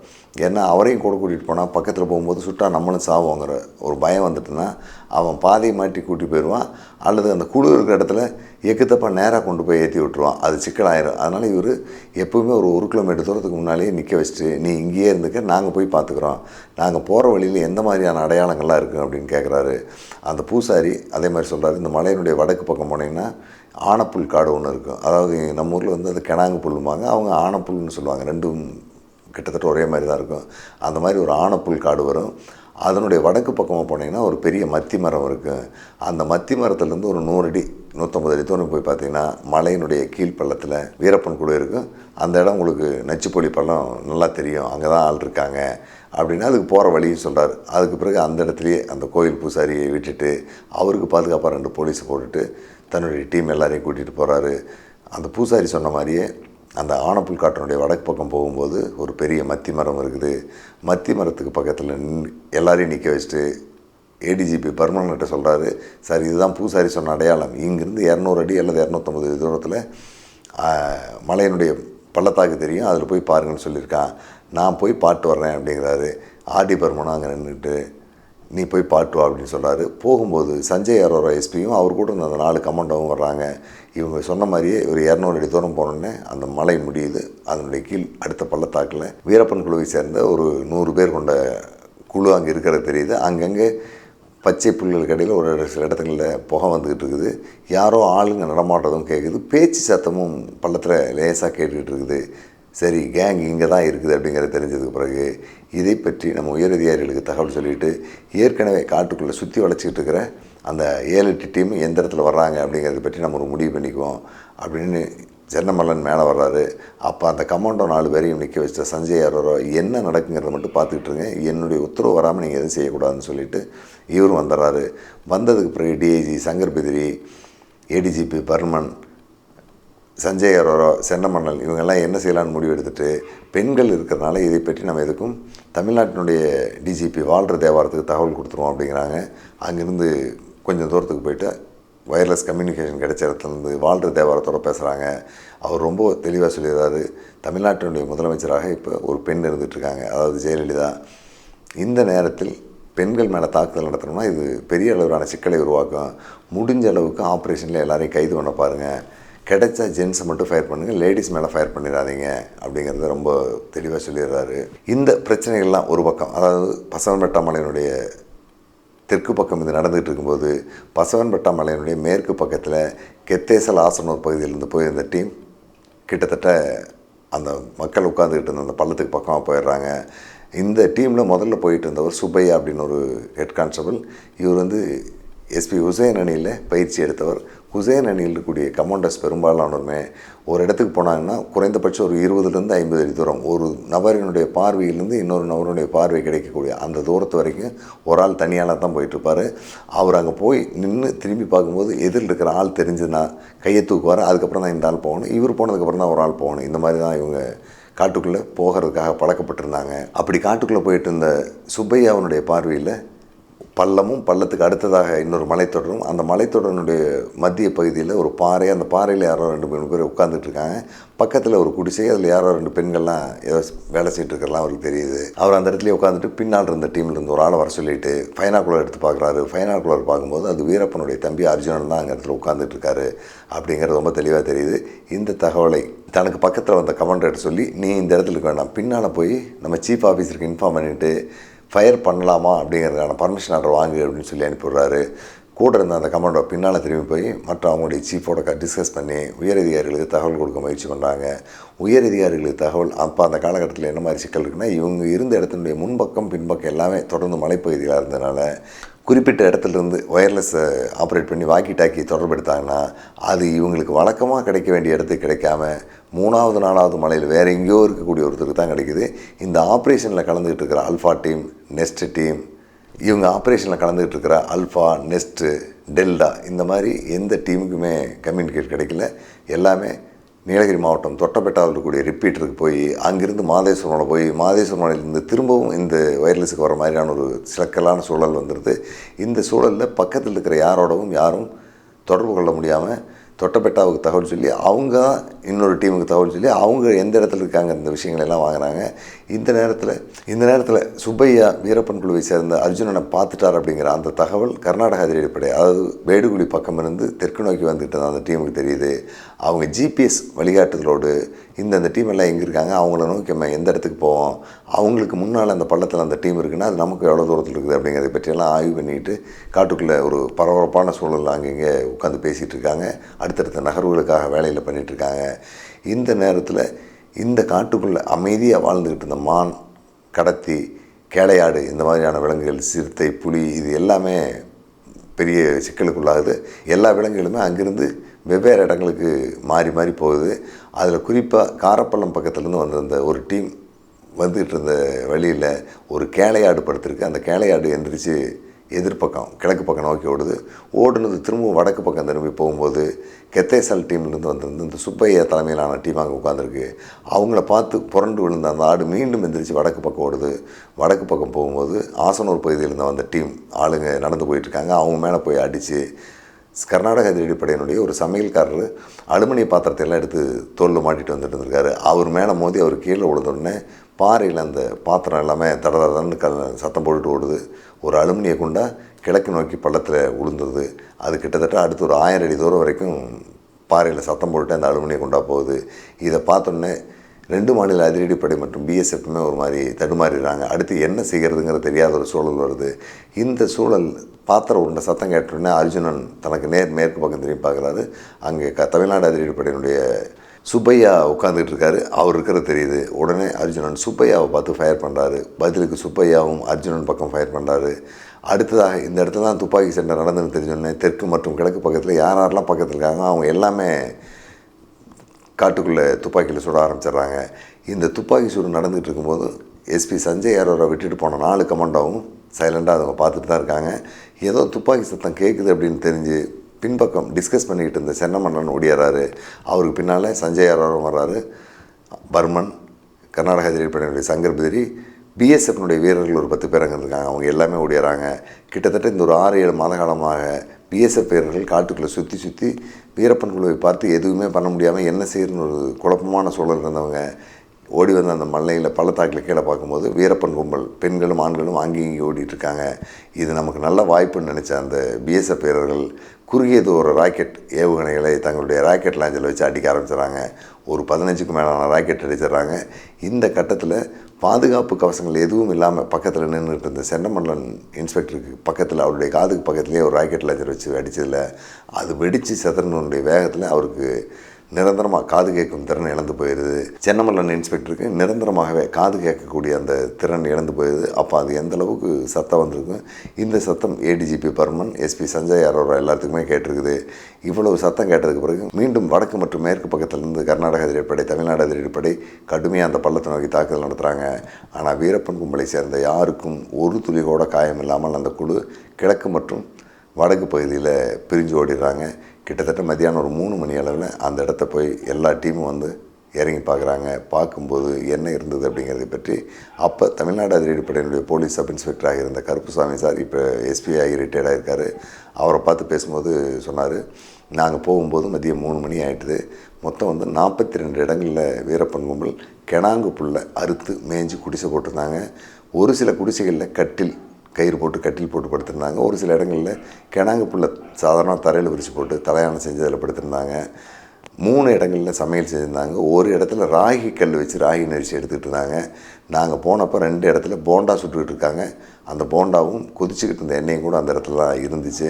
ஏன்னா அவரையும் கூட கூட்டிகிட்டு போனால் பக்கத்தில் போகும்போது சுட்டா நம்மளும் சாவோங்கிற ஒரு பயம் வந்துட்டுன்னா அவன் பாதையை மாட்டி கூட்டி போயிடுவான் அல்லது அந்த குழு இருக்கிற இடத்துல எக்குத்தப்பா நேராக கொண்டு போய் ஏற்றி விட்டுருவான். அது சிக்கலாயிரும். அதனால் இவர் எப்போவுமே ஒரு ஒரு கிலோமீட்டர் தூரத்துக்கு முன்னாலேயே நிற்க வச்சுட்டு நீ இங்கேயே இருந்துக்க நாங்கள் போய் பார்த்துக்குறோம் நாங்கள் போகிற வழியில் எந்த மாதிரியான அடையாளங்கள்லாம் இருக்குது அப்படின்னு கேட்குறாரு அந்த பூசாரி அதே மாதிரி சொல்கிறாரு இந்த மலையினுடைய வடக்கு பக்கம் போனீங்கன்னா ஆனப்புல் காடு ஒன்று இருக்கும் அதாவது நம்ம ஊரில் வந்து அது கிணாங்கு புல்லும்பாங்க. அவங்க ஆனப்புல்னு சொல்லுவாங்க. ரெண்டும் கிட்டத்தட்ட ஒரே மாதிரி தான் இருக்கும். அந்த மாதிரி ஒரு ஆனப்புல் காடு வரும். அதனுடைய வடக்கு பக்கமாக போனீங்கன்னா ஒரு பெரிய மத்தி மரம் இருக்குது அந்த மத்தி மரத்துலேருந்து ஒரு நூறு அடி நூற்றம்பது அடி தூரம் போய் பார்த்தீங்கன்னா மலையினுடைய கீழ்ப்பள்ளத்தில் வீரப்பன் குழு இருக்கும் அந்த இடம் உங்களுக்கு நச்சுப்பொலி பள்ளம் நல்லா தெரியும். அங்கே தான் ஆள் இருக்காங்க. அப்படின்னா அதுக்கு போகிற வழியும் சொல்கிறார் அதுக்கு பிறகு அந்த இடத்துலையே அந்த கோயில் பூசாரியை விட்டுட்டு அவருக்கு பாதுகாப்பாக ரெண்டு போலீஸ் போட்டுட்டு தன்னுடைய டீம் எல்லாரையும் கூட்டிகிட்டு போகிறாரு அந்த பூசாரி சொன்ன மாதிரியே அந்த ஆனப்புல் காட்டினுடைய வடக்கு பக்கம் போகும்போது ஒரு பெரிய மத்தி மரம் இருக்குது. மத்தி மரத்துக்கு பக்கத்தில் நின் எல்லாரையும் நிற்க வச்சுட்டு ஏடிஜிபி பர்மனன்ட்ட சொல்கிறாரு சார் இதுதான் பூசாரி சொன்ன அடையாளம். இங்கேருந்து இரநூறு அடி அல்லது இரநூத்தம்பது தூரத்தில் மலையினுடைய பள்ளத்தாக்கு தெரியும். அதில் போய் பாருங்கன்னு சொல்லியிருக்கான். நான் போய் பாட்டு வர்றேன் அப்படிங்கிறாரு. ஆர்டி பர்மனும் அங்கே நின்றுட்டு நீ போய் பாட்டு வா அப்படின்னு சொல்கிறாரு போகும்போது சஞ்சய் அரோரா எஸ்பியும் அவர் கூட அந்த நாலு கமாண்டோவும் வர்றாங்க. இவங்க சொன்ன மாதிரியே ஒரு இரநூறு அடி தூரம் போனோடனே அந்த மலை முடியுது. அதனுடைய கீழ் அடுத்த பள்ளத்தாக்கில் வீரப்பன் குழுவை சேர்ந்த ஒரு நூறு பேர் கொண்ட குழு அங்கே இருக்கிறது தெரியுது. அங்கங்கே பச்சை புல்களுக்கு இடையில் ஒரு சில இடத்துங்களில் புகை வந்துக்கிட்டு இருக்குது. யாரோ ஆளுங்க நடமாட்டதும் கேட்குது பேச்சு சத்தமும் பள்ளத்தில் லேசாக கேட்டுக்கிட்டு இருக்குது. சரி கேங் இங்கே தான் இருக்குது அப்படிங்கிறது தெரிஞ்சதுக்கு பிறகு இதை பற்றி நம்ம உயரதிகாரிகளுக்கு தகவல் சொல்லிட்டு ஏற்கனவே காட்டுக்குள்ளே சுற்றி வளைச்சிக்கிட்டு இருக்கிற அந்த ஏழு எட்டு டீம் எந்த இடத்துல வர்றாங்க அப்படிங்கிறத பற்றி நம்ம ஒரு முடிவு பண்ணிக்குவோம் அப்படின்னு சென்னமல்லன் மேலே வர்றாரு. அப்போ அந்த கமாண்டோ நாலு பேரையும் நிற்க வச்ச சஞ்சய் அரோரோ என்ன நடக்குங்கிறத மட்டும் பார்த்துக்கிட்டு இருங்க. என்னுடைய உத்தரவு வராமல் நீங்கள் எதுவும் செய்யக்கூடாதுன்னு சொல்லிட்டு இவரும் வந்துடுறாரு. வந்ததுக்கு பிறகு டிஐஜி சங்கர் பிதிரி ஏடிஜிபி பர்மன் சஞ்சய் அரோரோ சென்னமன்னல் இவங்கெல்லாம் என்ன செய்யலான்னு முடிவெடுத்துட்டு பெண்கள் இருக்கிறனால இதை பற்றி நம்ம எதுக்கும் தமிழ்நாட்டினுடைய டிஜிபி வாழ்கிற தேவாரத்துக்கு தகவல் கொடுத்துருவோம் அப்படிங்கிறாங்க. அங்கேருந்து கொஞ்சம் தூரத்துக்கு போயிட்டு வயர்லெஸ் கம்யூனிகேஷன் கிடைச்ச இடத்துலேருந்து வாழ்கிற தேவாரத்தோட பேசுகிறாங்க அவர் ரொம்ப தெளிவாக சொல்லிடுறாரு. தமிழ்நாட்டினுடைய முதலமைச்சராக இப்போ ஒரு பெண் இருந்துகிட்ருக்காங்க அதாவது ஜெயலலிதா. இந்த நேரத்தில் பெண்கள் மேலே தாக்குதல் நடத்தணும்னா இது பெரிய அளவிலான சிக்கலை உருவாக்கும். முடிஞ்ச அளவுக்கு ஆப்ரேஷனில் எல்லாரையும் கைது பண்ண பாருங்கள் கிடைச்ச ஜென்ஸை மட்டும் ஃபயர் பண்ணுங்கள் லேடிஸ் மேலே ஃபயர் பண்ணிடாதீங்க அப்படிங்கிறத ரொம்ப தெளிவாக சொல்லிடுறாரு. இந்த பிரச்சனைகள்லாம் ஒரு பக்கம் அதாவது பசவன்பெட்டா மலையினுடைய தெற்கு பக்கம் இது நடந்துகிட்டு இருக்கும்போது பசவன்பெட்டா மலையினுடைய மேற்கு பக்கத்தில் கெத்தேசல் ஆசனூர் பகுதியிலேருந்து போயிருந்த டீம் கிட்டத்தட்ட அந்த மக்கள் உட்காந்துக்கிட்டு இருந்த அந்த பள்ளத்துக்கு பக்கமாக போயிடுறாங்க. இந்த டீமில் முதல்ல போயிட்டு இருந்தவர் சுப்பையா அப்படின்னு ஒரு ஹெட் கான்ஸ்டபிள் இவர் வந்து எஸ்பி ஹுசேன் அணியில் பயிற்சி எடுத்தவர். ஹுசேன் அணியில் இருக்கக்கூடிய கமாண்டர்ஸ் பெரும்பாலானோருமே ஒரு இடத்துக்கு போனாங்கன்னா குறைந்தபட்சம் ஒரு இருபதுலேருந்து ஐம்பது அடி தூரம். ஒரு நபரினுடைய பார்வையிலேருந்து இன்னொரு நபருடைய பார்வை கிடைக்கக்கூடிய அந்த தூரத்து வரைக்கும் ஒரு ஆள் தனியால் தான் போயிட்டுருப்பார். அவர் அங்கே போய் நின்று திரும்பி பார்க்கும்போது எதிரில் இருக்கிற ஆள் தெரிஞ்சுன்னா கையை தூக்குவார். அதுக்கப்புறம் தான் இந்த ஆள் போகணும். இவர் போனதுக்கப்புறம் தான் ஒரு ஆள் போகணும். இந்த மாதிரி தான் இவங்க காட்டுக்குள்ளே போகிறதுக்காக பழக்கப்பட்டிருந்தாங்க. அப்படி காட்டுக்குள்ளே போயிட்டு இருந்த சுப்பையாவனுடைய பார்வையில் பள்ளமும் பள்ளத்துக்கு அடுத்ததாக இன்னொரு மலைத்தொடரும். அந்த மலைத்தொடரினுடைய மத்திய பகுதியில் ஒரு பாறை அந்த பாறையில் யாரோ ரெண்டு மூணு பேர் உட்காந்துட்டு இருக்காங்க. பக்கத்தில் ஒரு குடிசை அதில் யாரோ ரெண்டு பெண்கள்லாம் ஏதோ வேலை செய்யிட்டு இருக்கிறலாம் அவருக்கு தெரியுது. அவர் அந்த இடத்துல உட்காந்துட்டு பின்னால் இருந்த டீமில் இருந்து ஒரு ஆளை வர சொல்லிட்டு ஃபைனாக்குலர் எடுத்து பார்க்குறாரு. ஃபைனாக்குலர் பார்க்கும்போது அது வீரப்பனுடைய தம்பி அர்ஜுனன் தான் அங்கே இடத்துல உட்காந்துட்டு இருக்காரு அப்படிங்கிறது ரொம்ப தெளிவாக தெரியுது. இந்த தகவலை தனக்கு பக்கத்தில் வந்த கமாண்டர்கிட்ட சொல்லி நீ இந்த இடத்துல இருக்க வேண்டாம். பின்னால் போய் நம்ம சீஃப் ஆஃபீஸருக்கு இன்ஃபார்ம் பண்ணிவிட்டு ஃபயர் பண்ணலாமா அப்படிங்கிறதுக்கான பர்மிஷன் ஆர்டர் வாங்கு அப்படின்னு சொல்லி அனுப்பிடுறாரு கூட இருந்த அந்த கமாண்டோ பின்னால் திரும்பி போய் மற்ற அவங்களுடைய சீஃபோட டிஸ்கஸ் பண்ணி உயரதிகாரிகளுக்கு தகவல் கொடுக்க முயற்சி பண்ணுறாங்க உயரதிகாரிகளுக்கு தகவல் அப்போ அந்த காலகட்டத்தில் என்ன மாதிரி சிக்கல் இருக்குன்னா இவங்க இருந்த இடத்தினுடைய முன்பக்கம் பின்பக்கம் எல்லாமே தொடர்ந்து மலைப்பகுதிகளாக இருந்ததுனால குறிப்பிட்ட இடத்துலேருந்து ஒயர்லெஸ்ஸை ஆப்ரேட் பண்ணி வாக்கி டாக்கி தொடர்பு எடுத்தாங்கன்னா அது இவங்களுக்கு வழக்கமாக கிடைக்க வேண்டிய இடத்துக்கு கிடைக்காம மூணாவது நாலாவது மலையில் வேறு எங்கேயோ இருக்கக்கூடிய ஒருத்தருக்கு தான் கிடைக்குது. இந்த ஆப்ரேஷனில் கலந்துக்கிட்டு இருக்கிற அல்ஃபா டீம் நெஸ்ட் டீம் இவங்க ஆப்ரேஷனில் கலந்துக்கிட்டு இருக்கிற அல்ஃபா நெஸ்ட்டு டெல்டா இந்த மாதிரி எந்த டீமுக்குமே கம்யூனிகேட் கிடைக்கல. எல்லாமே நீலகிரி மாவட்டம் தொட்டப்பெட்டாவில் இருக்கக்கூடிய ரிப்பீட்டருக்கு போய் அங்கிருந்து மாதேஸ்வரமலை போய் மாதேஸ்வரமலையிலேருந்து திரும்பவும் இந்த வயர்லெஸுக்கு வர மாதிரியான ஒரு சிலக்கலான சூழல் வந்துடுது இந்த சூழலில் பக்கத்தில் இருக்கிற யாரோடவும் யாரும் தொடர்பு கொள்ள முடியாமல் தொட்டபெட்டாவுக்கு தகவல் சொல்லி அவங்க தான் இன்னொரு டீமுக்கு தகவல் சொல்லி அவங்க எந்த இடத்துல இருக்காங்க இந்த விஷயங்களெல்லாம் வாங்கினாங்க இந்த நேரத்தில் இந்த நேரத்தில் சுப்பையா வீரப்பன் குழுவை சேர்ந்த அர்ஜுனனை பார்த்துட்டார் அப்படிங்கிற அந்த தகவல் கர்நாடக அதிரடிப்படை அதாவது வேடுகுழி பக்கம் இருந்து தெற்கு நோக்கி வந்துக்கிட்டதான் அந்த டீமுக்கு தெரியுது. அவங்க ஜிபிஎஸ் வழிகாட்டுதலோடு இந்த அந்த டீம் எல்லாம் எங்கே இருக்காங்க? அவங்கள நோக்கி நம்ம எந்த இடத்துக்கு போவோம்? அவங்களுக்கு முன்னால் அந்த பள்ளத்தில் அந்த டீம் இருக்குன்னா அது நமக்கு எவ்வளோ தூரத்தில் இருக்குது அப்படிங்கிறத பற்றியெல்லாம் ஆய்வு பண்ணிட்டு காட்டுக்குள்ளே ஒரு பரபரப்பான சூழலில் அங்கங்கே உட்காந்து பேசிகிட்டு இருக்காங்க. அடுத்தடுத்த நகர்வுகளுக்காக வேலையில் பண்ணிகிட்டு இருக்காங்க. இந்த நேரத்தில் இந்த காட்டுக்குள்ளே அமைதியாக வாழ்ந்துக்கிட்டு இருந்த மான் கடத்தி கேளையாடு இந்த மாதிரியான விலங்குகள் சிறுத்தை புலி இது எல்லாமே பெரிய சிக்கலுக்குள்ளாகுது. எல்லா விலங்குகளுமே அங்கிருந்து வெவ்வேறு இடங்களுக்கு மாறி மாறி போகுது. அதில் குறிப்பாக காரப்பள்ளம் பக்கத்துலேருந்து வந்திருந்த ஒரு டீம் வந்துக்கிட்டு இருந்த வழியில் ஒரு கேளையாடு படுத்திருக்கு. அந்த கேளையாடு எந்திரிச்சு எதிர்ப்பக்கம் கிழக்கு பக்கம் நோக்கி ஓடுது. ஓடுனது திரும்பவும் வடக்கு பக்கம் திரும்பி போகும்போது கெத்தேசால் டீம்லேருந்து வந்திருந்து இந்த சுப்பையா தலைமையிலான டீம் அங்கே உட்காந்துருக்கு அவங்கள பார்த்து புரண்டு விழுந்த அந்த ஆடு மீண்டும் எந்திரிச்சு வடக்கு பக்கம் ஓடுது. வடக்கு பக்கம் போகும்போது ஆசனூர் பகுதியிலிருந்து வந்த டீம் ஆளுங்க நடந்து போயிட்டுருக்காங்க அவங்க மேலே போய் அடித்து கர்நாடக அதிரடிப்படையினுடைய ஒரு சமையல்காரர் அலுமினிய பாத்திரத்தை எல்லாம் எடுத்து தோளில் மாட்டிட்டு வந்துட்டு இருந்திருக்காரு. அவர் மேலே மோதி அவர் கீழே விழுந்தோடனே பாறையில் அந்த பாத்திரம் எல்லாமே தடதடன்னு க கல் சத்தம் போட்டுட்டு ஓடுது. ஒரு அலுமினிய குண்டா கிழக்கு நோக்கி பள்ளத்தில் விழுந்தது அது கிட்டத்தட்ட அடுத்து ஒரு ஆயிரம் அடி தூரம் வரைக்கும் பாறையில் சத்தம் போட்டுட்டு அந்த அலுமினிய குண்டா போகுது. இதை பார்த்தோன்னே ரெண்டு மாநில அதிரடிப்படை மற்றும் பிஎஸ்எஃப்மே ஒரு மாதிரி தடுமாறிடுறாங்க. அடுத்து என்ன செய்கிறதுங்கிற தெரியாத ஒரு சூழல் வருது. இந்த சூழல் பாத்திரம் உருண்ட சத்தம் கேட்டோடனே அர்ஜுனன் தனக்கு நேர் மேற்கு பக்கம் திரும்பி பார்க்குறாரு. அங்கே க தமிழ்நாடு அதிரடிப்படையினுடைய சுப்பையா உட்காந்துக்கிட்டு இருக்காரு. அவர் இருக்கிறது தெரியுது. உடனே அர்ஜுனன் சுப்பையாவை பார்த்து ஃபயர் பண்ணுறாரு பதிலுக்கு சுப்பையாவும் அர்ஜுனன் பக்கம் ஃபயர் பண்ணுறாரு அடுத்ததாக இந்த இடத்துல தான் துப்பாக்கி சண்டை நடந்துன்னு தெரிஞ்சோடனே தெற்கு மற்றும் கிழக்கு பக்கத்தில் யார் யாரெல்லாம் பக்கத்தில் இருக்காங்க அவங்க எல்லாமே காட்டுக்குள்ளே துப்பாக்கியில் சுட ஆரம்பிச்சிடுறாங்க. இந்த துப்பாக்கி சூடு நடந்துகிட்டு இருக்கும்போது எஸ்பி சஞ்சய் அரோரா விட்டுட்டு போன நாலு கமாண்டோவும் சைலண்டாக அவங்க பார்த்துட்டு தான் இருக்காங்க. ஏதோ துப்பாக்கி சத்தம் கேட்குது அப்படின்னு தெரிஞ்சு பின்பக்கம் டிஸ்கஸ் பண்ணிக்கிட்டு இருந்த சென்னமன்னன் ஓடியாராரு. அவருக்கு பின்னால் சஞ்சய் அரோரம் வர்றாரு. பர்மன் கர்நாடக அதிரடிப்படையினுடைய சங்கர் பிதிரி பிஎஸ்எஃப்னுடைய வீரர்கள் ஒரு பத்து பேர் அங்கே இருக்காங்க அவங்க எல்லாமே ஓடிறாங்க கிட்டத்தட்ட இந்த ஒரு ஆறு ஏழு மாத காலமாக பிஎஸ்எஃப் வீரர்கள் காட்டுக்குள்ளே சுற்றி சுற்றி வீரப்பன் குழுவை பார்த்து எதுவுமே பண்ண முடியாமல் என்ன செய்யணும்னு ஒரு குழப்பமான சூழல் இருந்தவங்க ஓடி வந்து அந்த மல்லையில் பள்ளத்தாக்கில் கீழே பார்க்கும்போது வீரப்பன் கும்பல் பெண்களும் ஆண்களும் அங்கேயும் இங்கே ஓடிட்டுருக்காங்க இது நமக்கு நல்ல வாய்ப்புன்னு நினச்ச அந்த பிஎஸ்எஃப் வீரர்கள் குறுகியது ஒரு ராக்கெட் ஏவுகணைகளை தங்களுடைய ராக்கெட் லாஞ்சில் வச்சு அடிக்க ஆரம்பிச்சிடறாங்க. ஒரு பதினஞ்சுக்கு மேலான ராக்கெட் அடிச்சிடுறாங்க. இந்த கட்டத்தில் பாதுகாப்பு கவசங்கள் எதுவும் இல்லாமல் பக்கத்தில் நின்றுட்டு இருந்த சென்னமல்லன் இன்ஸ்பெக்டருக்கு பக்கத்தில் அவருடைய காதுக்கு பக்கத்துலேயே ஒரு ராக்கெட் லாஞ்சர் வச்சு அடித்ததில் அது வெடித்து செதறனுடைய வேகத்தில் அவருக்கு நிரந்தரமாக காது கேட்கும் திறன் இழந்து போயிடுது சென்னமல்லன் இன்ஸ்பெக்டருக்கு நிரந்தரமாகவே காது கேட்கக்கூடிய அந்த திறன் இழந்து போயிடுது அப்போ அது எந்த அளவுக்கு சத்தம் வந்திருக்கு இந்த சத்தம் ஏடிஜிபி பர்மன் எஸ்பி சஞ்சய் அரோரா எல்லாத்துக்குமே கேட்டிருக்குது. இவ்வளவு சத்தம் கேட்டதுக்கு பிறகு மீண்டும் வடக்கு மற்றும் மேற்கு பக்கத்திலிருந்து கர்நாடக அதிரடிப்படை தமிழ்நாடு அதிரடிப்படை கடுமையாக அந்த பள்ளத்தை நோக்கி தாக்குதல் நடத்துகிறாங்க ஆனால் வீரப்பன் கும்பலை சேர்ந்த யாருக்கும் ஒரு துளி கூட காயம் இல்லாமல் அந்த குழு கிழக்கு மற்றும் வடக்கு பகுதியில் பிரிஞ்சு ஓடிடுறாங்க. கிட்டத்தட்ட மத்தியானம் ஒரு மூணு மணி அளவில் அந்த இடத்த போய் எல்லா டீமும் வந்து இறங்கி பார்க்குறாங்க. பார்க்கும்போது என்ன இருந்தது அப்படிங்கிறத பற்றி அப்போ தமிழ்நாடு அதிரடிப்படையினுடைய போலீஸ் சப் இன்ஸ்பெக்டராக இருந்த கருப்புசாமி சார் இப்போ எஸ்பி ஆகி ரிட்டையர்ட் ஆகியிருக்காரு அவரை பார்த்து பேசும்போது சொன்னார் நாங்கள் போகும்போது மதியம் மூணு மணி ஆகிட்டுது மொத்தம் வந்து நாற்பத்தி ரெண்டு இடங்களில் வீரப்பன் கும்பல் கிணாங்கு புல்லை அறுத்து மேய்ஞ்சி குடிசை போட்டிருந்தாங்க. ஒரு சில குடிசைகளில் கட்டில் கயிறு போட்டு கட்டில் போட்டு படுத்திருந்தாங்க. ஒரு சில இடங்களில் கிணாங்கு புள்ளை சாதாரண தரையில் விரித்து போட்டு தலையானம் செஞ்சு அதில் படுத்திருந்தாங்க. மூணு இடங்களில் சமையல் செஞ்சுருந்தாங்க. ஒரு இடத்துல ராகி கல் வச்சு ராகி நெரிசி எடுத்துக்கிட்டு இருந்தாங்க. நாங்கள் போனப்போ ரெண்டு இடத்துல போண்டா சுட்டுக்கிட்டு இருக்காங்க. அந்த போண்டாவும் கொதிச்சுக்கிட்டு இருந்த எண்ணெயும் கூட அந்த இடத்துல தான் இருந்துச்சு.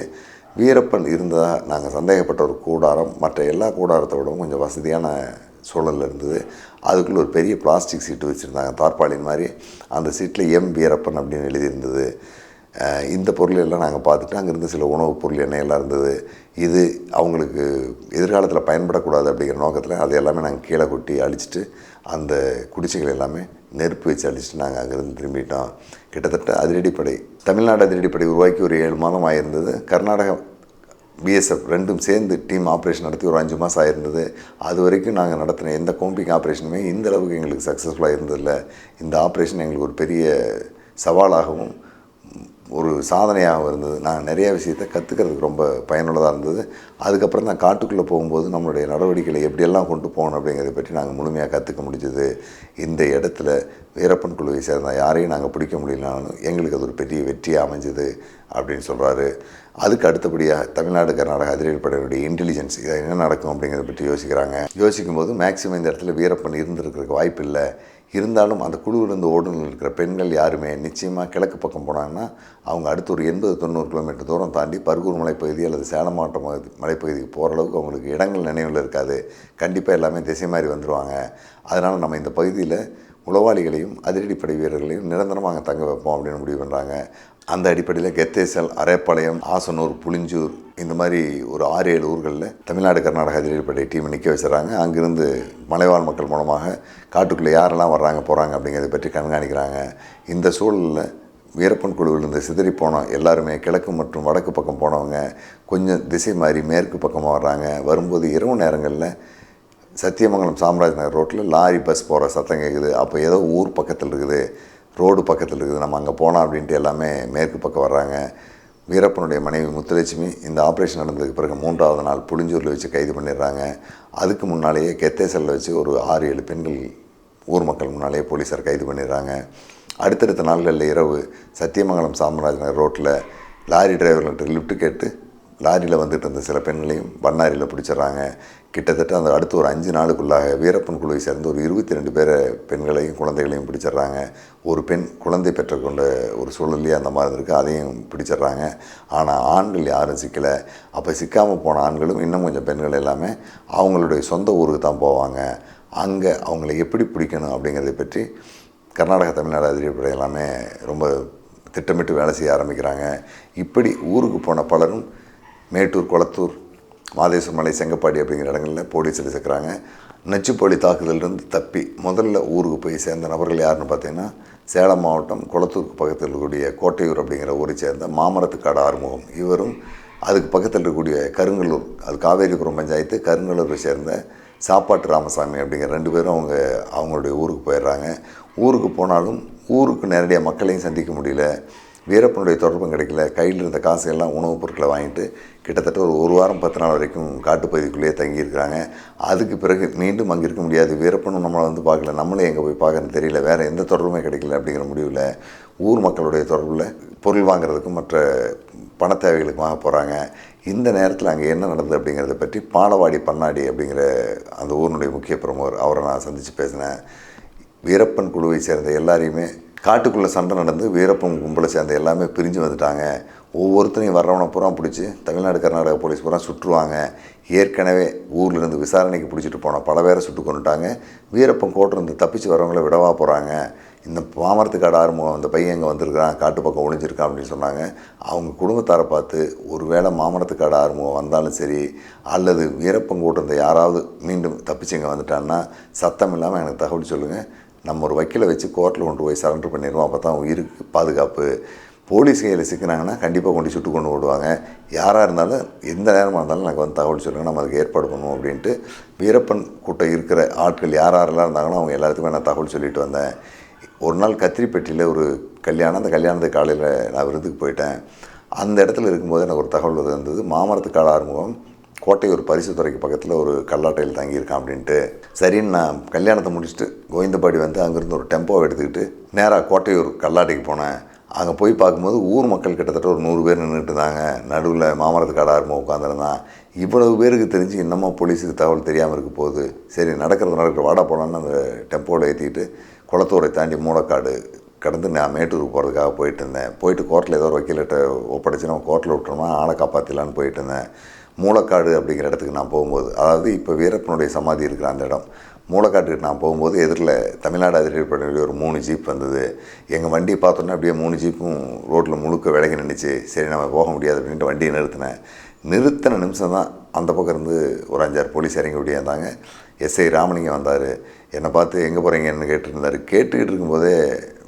வீரப்பன் இருந்ததாக நாங்கள் சந்தேகப்பட்ட ஒரு கூடாரம் மற்ற எல்லா கூடாரத்தை விடவும் கொஞ்சம் வசதியான சூழலில் இருந்தது. அதுக்குள்ளே ஒரு பெரிய பிளாஸ்டிக் சீட்டு வச்சுருந்தாங்க. தார்பாலின் மாதிரி. அந்த சீட்டில் எம் வீரப்பன் அப்படின்னு எழுதியிருந்தது. இந்த பொருள் எல்லாம் நாங்கள் பார்த்துட்டு அங்கேருந்து சில உணவுப் பொருள் எண்ணெயெல்லாம் இருந்தது. இது அவங்களுக்கு எதிர்காலத்தில் பயன்படக்கூடாது அப்படிங்கிற நோக்கத்தில் அது எல்லாமே நாங்கள் கீழே கொட்டி அழிச்சிட்டு அந்த குடிசைகள் எல்லாமே நெருப்பு வச்சு அழிச்சிட்டு நாங்கள் அங்கேருந்து திரும்பிட்டோம். கிட்டத்தட்ட அதிரடிப்படை தமிழ்நாடு அதிரடிப்படை உருவாக்கி ஒரு ஏழு மாதம் ஆயிருந்தது. கர்நாடகா பிஎஸ்எஃப் ரெண்டும் சேர்ந்து டீம் ஆப்ரேஷன் நடத்தி ஒரு அஞ்சு மாதம் ஆயிருந்தது. அது வரைக்கும் நாங்கள் நடத்தின எந்த கோம்பிங் ஆப்ரேஷனுமே இந்த அளவுக்கு எங்களுக்கு சக்ஸஸ்ஃபுல்லாக இருந்ததில்லை. இந்த ஆப்ரேஷன் எங்களுக்கு ஒரு பெரிய சவாலாகவும் ஒரு சாதனையாகவும் இருந்தது. நான் நிறைய விஷயத்தை கற்றுக்கிறதுக்கு ரொம்ப பயனுள்ளதாக இருந்தது. அதுக்கப்புறம் தான் காட்டுக்குள்ளே போகும்போது நம்மளுடைய நடவடிக்கைகளை எப்படியெல்லாம் கொண்டு போகணும் அப்படிங்கிறத பற்றி நாங்கள் முழுமையாக கற்றுக்க முடிஞ்சது. இந்த இடத்துல வீரப்பன் குழுவை சேர்ந்த யாரையும் நாங்கள் பிடிக்க முடியலனாலும் எங்களுக்கு அது ஒரு பெரிய வெற்றியாக அமைஞ்சது அப்படின்னு சொல்கிறாரு அதுக்கு அடுத்தபடியாக தமிழ்நாடு கர்நாடக அதிரடிப்படையினுடைய இன்டெலிஜென்ஸ் இதை என்ன நடக்கும் அப்படிங்கிறத பற்றி யோசிக்கிறாங்க. யோசிக்கும்போது மேக்ஸிமம் இந்த இடத்துல வீரப்பன் இருந்திருக்கிறதுக்கு வாய்ப்பு இல்லை இருந்தாலும் அந்த குழுவிலிருந்து ஓடுனில் இருக்கிற பெண்கள் யாருமே நிச்சயமாக கிழக்கு பக்கம் போனாங்கன்னா அவங்க அடுத்து ஒரு எண்பது தொண்ணூறு கிலோமீட்டர் தூரம் தாண்டி பர்கூர் மலைப்பகுதி அல்லது சேலம் மாவட்டம் மலைப்பகுதிக்கு போகிற அளவுக்கு அவங்களுக்கு இடங்கள் நினைவில் இருக்காது. கண்டிப்பாக எல்லாமே திசை மாறி வந்துடுவாங்க அதனால் நம்ம இந்த பகுதியில் உளவாளிகளையும் அதிரடிப்படை வீரர்களையும் நிரந்தரமாக தங்க வைப்போம் அப்படின்னு முடிவு பண்ணுறாங்க அந்த அடிப்படையில் கெத்தேசல் அரேப்பாளையம் ஆசனூர் புளிஞ்சூர் இந்த மாதிரி ஒரு ஆறு ஏழு ஊர்களில் தமிழ்நாடு கர்நாடக அதிரடிப்படை டீமை நிற்க வச்சுறாங்க அங்கிருந்து மலைவாழ் மக்கள் மூலமாக காட்டுக்குள்ளே யாரெல்லாம் வர்றாங்க போகிறாங்க அப்படிங்கிறத பற்றி கண்காணிக்கிறாங்க. இந்த சூழலில் வீரப்பன் குழுவிலிருந்து சிதறி போனோம் எல்லாருமே கிழக்கு மற்றும் வடக்கு பக்கம் போனவங்க கொஞ்சம் திசை மாறி மேற்கு பக்கமாக வர்றாங்க. வரும்போது இரவு நேரங்களில் சத்தியமங்கலம் சாம்ராஜ் நகர் ரோட்டில் லாரி பஸ் போகிற சத்தம் கேட்குது அப்போ ஏதோ ஊர் பக்கத்தில் இருக்குது. ரோடு பக்கத்தில் இருக்குது. நம்ம அங்கே போனோம் அப்படின்ட்டு எல்லாமே மேற்கு பக்கம் வர்றாங்க. வீரப்பனுடைய மனைவி முத்துலட்சுமி இந்த ஆப்ரேஷன் நடந்ததுக்கு பிறகு மூன்றாவது நாள் புளிஞ்சூரில் வச்சு கைது பண்ணிடுறாங்க. அதுக்கு முன்னாலேயே கெத்தேசலில் வச்சு ஒரு ஆறு ஏழு பெண்கள் ஊர் மக்கள் முன்னாலேயே போலீஸார் கைது பண்ணிடுறாங்க. அடுத்தடுத்த நாள்களில் இரவு சத்தியமங்கலம் சாமராஜ் நகர் ரோட்டில் லாரி டிரைவர்கள்ட்ட லிஃப்ட்டு கேட்டு லாரியில் வந்துட்டு இருந்த சில பெண்களையும் பண்ணாரியில் பிடிச்சிடுறாங்க. கிட்டத்தட்ட அந்த அடுத்து ஒரு அஞ்சு நாளுக்குள்ளாக வீரப்பன் குழுவை சேர்ந்த ஒரு இருபத்தி ரெண்டு பேரை பெண்களையும் குழந்தைகளையும் பிடிச்சிடுறாங்க. ஒரு பெண் குழந்தை பெற்றுக்கொண்ட ஒரு சூழல்லையே அந்த மாதிரி இருக்குது அதையும் பிடிச்சிடுறாங்க. ஆனால் ஆண்கள் யாரும் சிக்கலை. அப்போ சிக்காமல் போன ஆண்களும் இன்னும் கொஞ்சம் பெண்கள் எல்லாமே அவங்களுடைய சொந்த ஊருக்கு தான் போவாங்க. அங்கே அவங்கள எப்படி பிடிக்கணும் அப்படிங்கிறத பற்றி கர்நாடக தமிழ்நாடு அதிரடிப்படை எல்லாமே ரொம்ப திட்டமிட்டு வேலை செய்ய ஆரம்பிக்கிறாங்க. இப்படி ஊருக்கு போன பலரும் மேட்டூர் கொளத்தூர் மாதேஸ்வர் மலை செங்கப்பாடி அப்படிங்கிற இடங்களில் போலீஸில் சேர்க்குறாங்க. நச்சுப்பொலி தாக்குதலிருந்து தப்பி முதல்ல ஊருக்கு போய் சேர்ந்த நபர்கள் யாருன்னு பார்த்தீங்கன்னா சேலம் மாவட்டம் குளத்தூருக்கு பக்கத்தில் இருக்கக்கூடிய கோட்டையூர் அப்படிங்கிற ஊரை சேர்ந்த மாமரத்துக்காடு ஆறுமுகம். இவரும் அதுக்கு பக்கத்தில் இருக்கக்கூடிய கருங்கலூர் அது காவேரிபுரம் பஞ்சாயத்து கருங்கலூரை சேர்ந்த சாப்பாட்டு ராமசாமி அப்படிங்கிற ரெண்டு பேரும் அவங்க அவங்களுடைய ஊருக்கு போயிடுறாங்க. ஊருக்கு போனாலும் ஊருக்கு நேரடியாக மக்களையும் சந்திக்க முடியல. வீரப்பனுடைய தொடர்பும் கிடைக்கல. கையில் இருந்த காசு எல்லாம் உணவுப் பொருட்களை வாங்கிட்டு கிட்டத்தட்ட ஒரு ஒரு வாரம் பத்து நாள் வரைக்கும் காட்டுப்பகுதிக்குள்ளேயே தங்கியிருக்கிறாங்க. அதுக்கு பிறகு மீண்டும் அங்கே இருக்க முடியாது. வீரப்பனும் நம்மளை வந்து பார்க்கல. நம்மளே எங்கே போய் பார்க்கறன்னு தெரியல. வேறு எந்த தொடர்புமே கிடைக்கல அப்படிங்கிற முடிவில் ஊர் மக்களுடைய தொடர்பில் பொருள் வாங்குறதுக்கும் மற்ற பண தேவைகளுக்கு வாங்க போகிறாங்க இந்த நேரத்தில் அங்கே என்ன நடந்தது அப்படிங்கிறத பற்றி பாலவாடி பண்ணாடி அப்படிங்கிற அந்த ஊரினுடைய முக்கிய பிரமுகர் அவரை நான் சந்தித்து பேசினேன். வீரப்பன் குழுவை சேர்ந்த எல்லாரையுமே காட்டுக்குள்ளே சண்டை நடந்து வீரப்பன் கும்பலை சேர்ந்த எல்லாமே பிரிஞ்சு வந்துட்டாங்க. ஒவ்வொருத்தரையும் வர்றவனை பூரா பிடிச்சி தமிழ்நாடு கர்நாடகா போலீஸ் பூரா சுற்றுவாங்க. ஏற்கனவே ஊர்லேருந்து விசாரணைக்கு பிடிச்சிட்டு போன பல பேரை சுட்டு கொண்டுட்டாங்க வீரப்பன் கோட்டிலிருந்து தப்பிச்சு வரவங்கள விடவா போகிறாங்க இந்த பாமரத்துக்காடு ஆறுமுகம் அந்த பையன் இங்கே வந்திருக்கிறான் காட்டு பக்கம் ஒழிஞ்சிருக்கான் அப்படின்னு சொன்னாங்க. அவங்க குடும்பத்தாரை பார்த்து ஒருவேளை மாமரத்துக்காடு ஆறுமுகம் வந்தாலும் சரி அல்லது வீரப்பன் யாராவது மீண்டும் தப்பிச்சு இங்கே வந்துட்டான்னா சத்தம் இல்லாமல் எனக்கு தகவல் சொல்லுங்கள் நம்ம ஒரு வக்கீலை வச்சு கோர்ட்டில் கொண்டு போய் சரண்டர் பண்ணிடுவோம். அப்போ தான் உயிருக்கு பாதுகாப்பு. போலீஸ் கையில் சிக்கினாங்கன்னா கண்டிப்பாக கொண்டு சுட்டு கொண்டு விடுவாங்க யாராக இருந்தாலும் எந்த நேரமாக இருந்தாலும் எனக்கு வந்து தகவல் சொல்லுங்கள் நம்ம அதுக்கு ஏற்பாடு பண்ணுவோம் அப்படின்ட்டு வீரப்பன் கூட்டம் இருக்கிற ஆட்கள் யார் யாரெல்லாம் இருந்தாங்களோ அவங்க எல்லாத்துக்குமே நான் தகவல் சொல்லிட்டு வந்தேன். ஒரு நாள் கத்திரிப்பட்டியில் ஒரு கல்யாணம். அந்த கல்யாணத்துக்கு காலையில் நான் விருதுக்கு போயிட்டேன். அந்த இடத்துல இருக்கும்போது எனக்கு ஒரு தகவல் வந்தது மாமரத்துக்கால ஆறுமுகம் கோட்டையூர் பரிசு துறைக்கு பக்கத்தில் ஒரு கல்லாட்டையில் தங்கியிருக்கான் அப்படின்ட்டு. சரின்னு நான் கல்யாணத்தை முடிச்சுட்டு கோவிந்தபாடி வந்து அங்கேருந்து ஒரு டெம்போவை எடுத்துக்கிட்டு நேராக கோட்டையூர் கல்லாட்டைக்கு போனேன். அங்கே போய் பார்க்கும்போது ஊர் மக்கள் கிட்டத்தட்ட ஒரு நூறு பேர் நின்றுட்டு இருந்தாங்க. நடுவில் மாமரத்துக்காடு ஆரம்பம் உட்காந்துருந்தான் இவ்வளவு பேருக்கு தெரிஞ்சு இன்னமும் போலீஸுக்கு தகவல் தெரியாமல் இருக்க போகுது. சரி நடக்கிறது நடக்கிற வாடா போலான்னு அந்த டெம்போவில் ஏற்றிக்கிட்டு குளத்தூரை தாண்டி மூடக்காடு கடந்து நான் மேட்டூருக்கு போகிறதுக்காக போயிட்டு இருந்தேன். போயிட்டு கோர்ட்டில் ஏதோ ஒரு வக்கீல்கிட்ட ஒப்படைச்சு நம்ம கோர்ட்டில் விட்டுறோமா ஆளை காப்பாற்றிலான்னு போயிட்டு இருந்தேன். மூலக்காடு அப்படிங்கிற இடத்துக்கு நான் போகும்போது அதாவது இப்போ வீரப்பனுடைய சமாதி இருக்கிற அந்த இடம் மூலக்காட்டுக்கு நான் போகும்போது எதிரில் தமிழ்நாடு அதிரடிப்படையுடைய ஒரு மூணு ஜீப் வந்தது. எங்கள் வண்டியை பார்த்தோன்னே அப்படியே மூணு ஜீப்பும் ரோட்டில் முழுக்க விலகி நின்றுச்சு சரி நம்ம போக முடியாது அப்படின்ட்டு வண்டியை நிறுத்தினேன். நிறுத்தின நிமிஷம் தான் அந்த பக்கம் இருந்து ஒரு அஞ்சாறு போலீஸ் இறங்கி இருந்தாங்க எஸ்ஐ ராமலிங்கம் வந்தார். என்னை பார்த்து எங்கே போகிறீங்கன்னு கேட்டுருந்தார். கேட்டுக்கிட்டு இருக்கும்போதே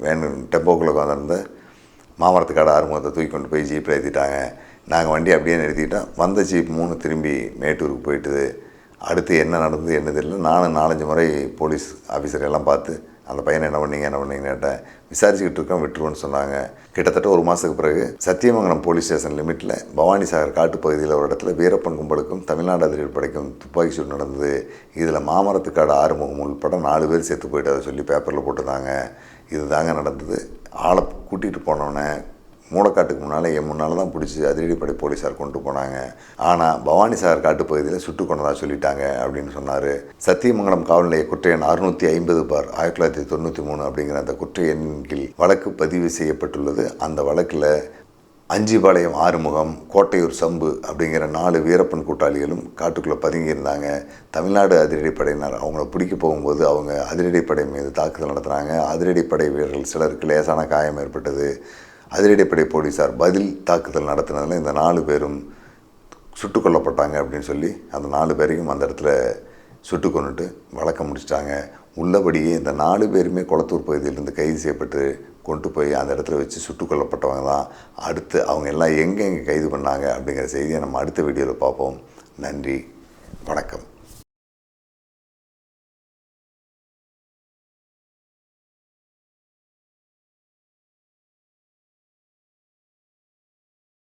வேணும் டெம்போக்குள்ளே உட்காந்துருந்த மாமரத்துக்காடு ஆறுமுகத்தை தூக்கி கொண்டு போய் ஜீப்பில் ஏற்றிட்டாங்க நாங்கள் வண்டி அப்படியே நிறுத்திட்டோம். வந்த ஜீப் மூணு திரும்பி மேட்டூருக்கு போயிட்டுது. அடுத்து என்ன நடந்தது என்ன தெரியல. நானும் நாலஞ்சு முறை போலீஸ் ஆஃபீஸர் எல்லாம் பார்த்து அந்த பையனை என்ன பண்ணீங்க என்ன பண்ணீங்கன்னு கேட்டேன். விசாரிச்சுக்கிட்டு இருக்கோம் விட்டுருவோன்னு சொன்னாங்க. கிட்டத்தட்ட ஒரு மாதத்துக்கு பிறகு சத்தியமங்கலம் போலீஸ் ஸ்டேஷன் லிமிட்டில் பவானி சாகர் காட்டு பகுதியில் ஒரு இடத்துல வீரப்பன் கும்பலுக்கும் தமிழ்நாடு அதிரடி படைக்கும் துப்பாக்கி சூடு நடந்தது. இதில் மாமரத்துக்காடு ஆறுமுகம் உள்பட நாலு பேர் செத்து போயிட்டு அதை சொல்லி பேப்பரில் போட்டுருந்தாங்க. இது தாங்க நடந்தது. ஆளை கூட்டிகிட்டு போனோன்னே மூலக்காட்டுக்கு முன்னால் என் முன்னால் தான் பிடிச்சி அதிரடிப்படை போலீஸார் கொண்டு போனாங்க. ஆனால் பவானி சாகர் காட்டுப்பகுதியில் சுட்டு கொண்டதாக சொல்லிட்டாங்க அப்படின்னு சொன்னார். சத்தியமங்கலம் காவல் நிலைய குற்ற எண் அறுநூற்றி ஐம்பது பார் ஆயிரத்தி தொள்ளாயிரத்தி தொண்ணூற்றி மூணு அப்படிங்கிற அந்த குற்ற எண்ணின் கீழ் வழக்கு பதிவு செய்யப்பட்டுள்ளது. அந்த வழக்கில் அஞ்சிபாளையம் ஆறுமுகம் கோட்டையூர் சம்பு அப்படிங்கிற நாலு வீரப்பன் கூட்டாளிகளும் காட்டுக்குள்ளே பதுங்கியிருந்தாங்க தமிழ்நாடு அதிரடிப்படையினர் அவங்கள பிடிக்க போகும்போது அவங்க அதிரடிப்படை மீது தாக்குதல் நடத்துகிறாங்க அதிரடிப்படை வீரர்கள் சிலருக்கு லேசான காயம் ஏற்பட்டது. அதிரடிப்படை போலீஸார் பதில் தாக்குதல் நடத்தினதில் இந்த நாலு பேரும் சுட்டு கொல்லப்பட்டாங்க அப்படின்னு சொல்லி அந்த நாலு பேரையும் அந்த இடத்துல சுட்டு கொண்டுட்டு வழக்கம் முடிச்சிட்டாங்க. உள்ளபடியே இந்த நாலு பேருமே குளத்தூர் பகுதியிலேருந்து கைது செய்யப்பட்டு கொண்டு போய் அந்த இடத்துல வச்சு சுட்டு கொல்லப்பட்டவங்க தான். அடுத்து அவங்க எல்லாம் எங்கெங்கே கைது பண்ணாங்க அப்படிங்கிற செய்தியை நம்ம அடுத்த வீடியோவில் பார்ப்போம். நன்றி. வணக்கம்.